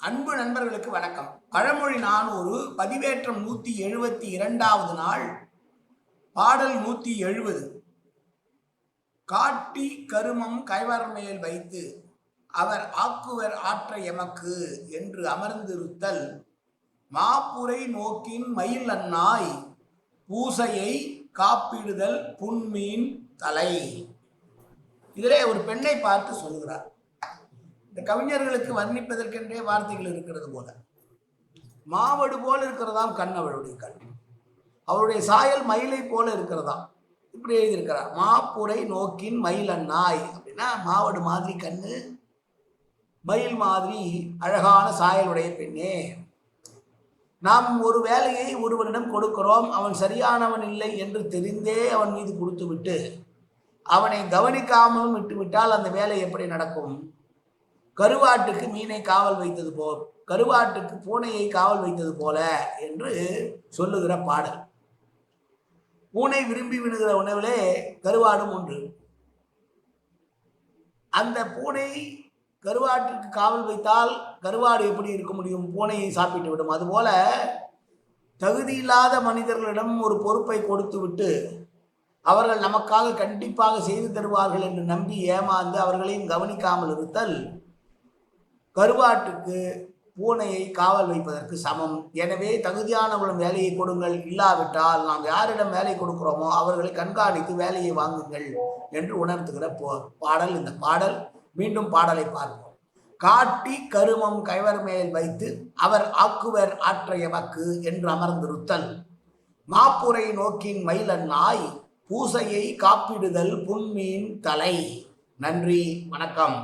அன்பு நண்பர்களுக்கு வணக்கம். பழமொழி நானூறு பதிவேற்றம் நூத்தி எழுபத்தி இரண்டாவது நாள் பாடல் நூத்தி எழுபது காட்டி கருமம் கைவர் வைத்து அவர் ஆக்குவர் ஆற்ற எமக்கு என்று அமர்ந்திருத்தல் மாப்புரை நோக்கின் மயில் அன்னாய் பூசையை காப்பிடுதல் புன்மீன் தலை. இதிலே ஒரு பெண்ணை பார்த்து சொல்கிறார் இந்த கவிஞர்களுக்கு வர்ணிப்பதற்கென்றே வார்த்தைகள் இருக்கிறது போல. மாவடு போல இருக்கிறதாம் கண் அவளுடைய கண். அவருடைய சாயல் மயிலை போல இருக்கிறதாம் இப்படி எழுதியிருக்கிறார். மாப்புரை நோக்கின் மயில் அண்ணாய் அப்படின்னா மாவடு மாதிரி கண்ணு மயில் மாதிரி அழகான சாயலுடைய பெண்ணே. நாம் ஒரு வேலையை ஒருவனிடம் கொடுக்கிறோம். அவன் சரியானவன் இல்லை என்று தெரிந்தே அவன் மீது கொடுத்து விட்டு அவனை கவனிக்காமலும் விட்டுவிட்டால் அந்த வேலை எப்படி நடக்கும்? கருவாட்டுக்கு மீனை காவல் வைத்தது போ கருவாட்டுக்கு பூனையை காவல் வைத்தது போல என்று சொல்லுகிற பாடல். பூனை விரும்பி விடுகிற உணவிலே கருவாடும் ஒன்று. அந்த பூனை கருவாட்டுக்கு காவல் வைத்தால் கருவாடு எப்படி இருக்க முடியும்? பூனையை சாப்பிட்டு விடும். அதுபோல தகுதியில்லாத மனிதர்களிடம் ஒரு பொறுப்பை கொடுத்து விட்டு அவர்கள் நமக்காக கண்டிப்பாக செய்து தருவார்கள் என்று நம்பி ஏமாந்து அவர்களையும் கவனிக்காமல் இருத்தல் கருவாட்டுக்கு பூனையை காவல் வைப்பதற்கு சமம். எனவே தகுதியானவர்களும் வேலையை கொடுங்கள். இல்லாவிட்டால் நாம் யாரிடம் வேலை கொடுக்கிறோமோ அவர்களை கண்காணித்து வேலையை வாங்குங்கள் என்று உணர்த்துகிற போ பாடல் இந்த பாடல். மீண்டும் பாடலை பார்ப்போம். காட்டி கருமம் கைவர் மேல் வைத்து அவர் ஆக்குவர் ஆற்றைய வக்கு என்று அமர்ந்திருத்தல். மாப்புரை நோக்கின் மயிலன் நாய் பூசையை காப்பிடுதல் புன்மீன் தலை. நன்றி. வணக்கம்.